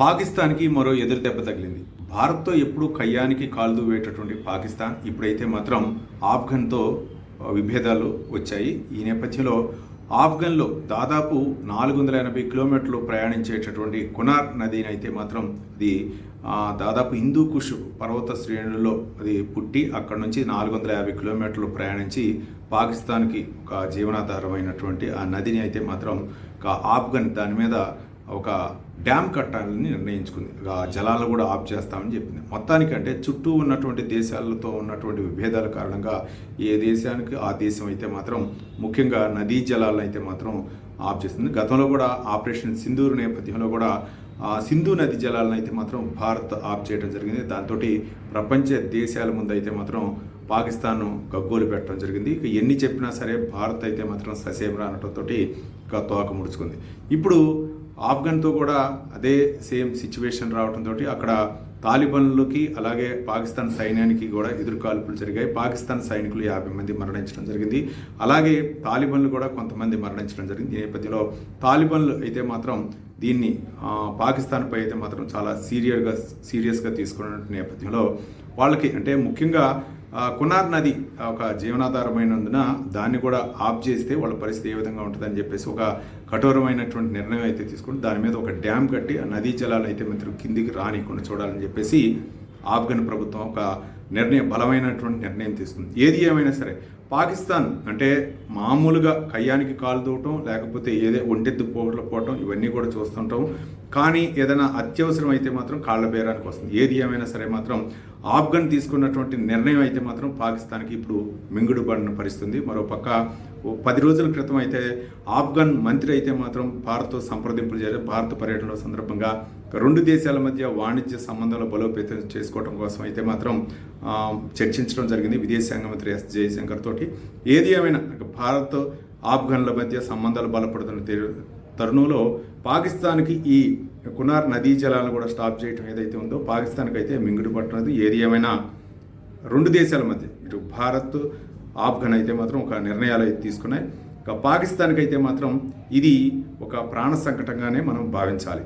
పాకిస్తాన్కి మరో ఎదురు దెబ్బ తగిలింది. భారత్తో ఎప్పుడు కయ్యానికి కాలు వేటటువంటి పాకిస్తాన్ ఇప్పుడైతే మాత్రం ఆఫ్ఘన్తో విభేదాలు వచ్చాయి. ఈ నేపథ్యంలో ఆఫ్ఘన్లో దాదాపు నాలుగు వందల ఎనభై కిలోమీటర్లు ప్రయాణించేటటువంటి కునార్ నదిని అయితే మాత్రం అది దాదాపు హిందూ కుష్ పర్వత శ్రేణుల్లో అది పుట్టి అక్కడ నుంచి నాలుగు వందల యాభై కిలోమీటర్లు ప్రయాణించి పాకిస్తాన్కి ఒక జీవనాధారమైనటువంటి ఆ నదిని అయితే మాత్రం ఒక ఆఫ్ఘన్ దాని మీద ఒక డ్యామ్ కట్టాలని నిర్ణయించుకుంది. ఆ జలాలను కూడా ఆఫ్ చేస్తామని చెప్పింది. మొత్తానికి అంటే చుట్టూ ఉన్నటువంటి దేశాలతో ఉన్నటువంటి విభేదాల కారణంగా ఏ దేశానికి ఆ దేశం అయితే మాత్రం ముఖ్యంగా నదీ జలాలను అయితే మాత్రం ఆఫ్ చేస్తుంది. గతంలో కూడా ఆపరేషన్ సింధూరు నేపథ్యంలో కూడా ఆ సింధు నది జలాలను అయితే మాత్రం భారత్ ఆఫ్ చేయడం జరిగింది. దాంతో ప్రపంచ దేశాల ముందు అయితే మాత్రం పాకిస్తాన్ గగ్గోలు పెట్టడం జరిగింది. ఇక ఎన్ని చెప్పినా సరే భారత్ అయితే మాత్రం ససేమరా అనటంతో ఇక తోక ముడుచుకుంది. ఇప్పుడు ఆఫ్ఘన్తో కూడా అదే సేమ్ సిచ్యువేషన్ రావడంతో అక్కడ తాలిబన్లకి అలాగే పాకిస్తాన్ సైన్యానికి కూడా ఎదురు కాల్పులు జరిగాయి. పాకిస్తాన్ సైనికులు యాభై మంది మరణించడం జరిగింది. అలాగే తాలిబన్లు కూడా కొంతమంది మరణించడం జరిగింది. ఈ నేపథ్యంలో తాలిబన్లు అయితే మాత్రం దీన్ని పాకిస్తాన్పై అయితే మాత్రం చాలా సీరియస్గా సీరియస్గా తీసుకున్న నేపథ్యంలో వాళ్ళకి అంటే ముఖ్యంగా కునార్ నది ఒక జీవనాధారమైనందున దాన్ని కూడా ఆఫ్ చేస్తే వాళ్ళ పరిస్థితి ఏ విధంగా ఉంటుందని చెప్పేసి ఒక కఠోరమైనటువంటి నిర్ణయం అయితే తీసుకుని దాని మీద ఒక డ్యామ్ కట్టి ఆ నదీ జలాలు అయితే మిత్రులు కిందికి రానికుండా చూడాలని చెప్పేసి ఆఫ్ఘన్ ప్రభుత్వం ఒక నిర్ణయం బలమైనటువంటి నిర్ణయం తీసుకుంది. ఏది ఏమైనా సరే పాకిస్తాన్ అంటే మామూలుగా కయ్యానికి కాలు దూవటం లేకపోతే ఏదే ఒంటెద్దు పోవటం ఇవన్నీ కూడా చూస్తుంటాం. కానీ ఏదైనా అత్యవసరం అయితే మాత్రం కాళ్ళ బేరానికి వస్తుంది. ఏది ఏమైనా సరే మాత్రం ఆఫ్ఘన్ తీసుకున్నటువంటి నిర్ణయం అయితే మాత్రం పాకిస్తాన్కి ఇప్పుడు మింగుడు పడిన పరిస్థితుంది మరోపక్క పది రోజుల క్రితం అయితే ఆఫ్ఘన్ మంత్రి అయితే మాత్రం భారత్తో సంప్రదింపులు చేశారు భారత పర్యటన సందర్భంగా రెండు దేశాల మధ్య వాణిజ్య సంబంధాలు బలోపేతం చేసుకోవడం కోసం అయితే మాత్రం చర్చించడం జరిగింది విదేశాంగ మంత్రి ఎస్. జయశంకర్ తోటి. ఏది ఏమైనా భారత్ ఆఫ్ఘన్ల మధ్య సంబంధాలు బలపడుతున్న తరుణంలో పాకిస్తాన్కి ఈ కునార్ నదీ జలాలను కూడా స్టాప్ చేయడం ఏదైతే ఉందో పాకిస్తాన్కి అయితే మింగుడు పట్టున్నది ఏది ఏమైనా రెండు దేశాల మధ్య ఇటు భారత్ ఆఫ్ఘన్ అయితే మాత్రం ఒక నిర్ణయాలు అయితే తీసుకున్నాయి. ఇక పాకిస్తాన్కి అయితే మాత్రం ఇది ఒక ప్రాణ సంకటంగానే మనం భావించాలి.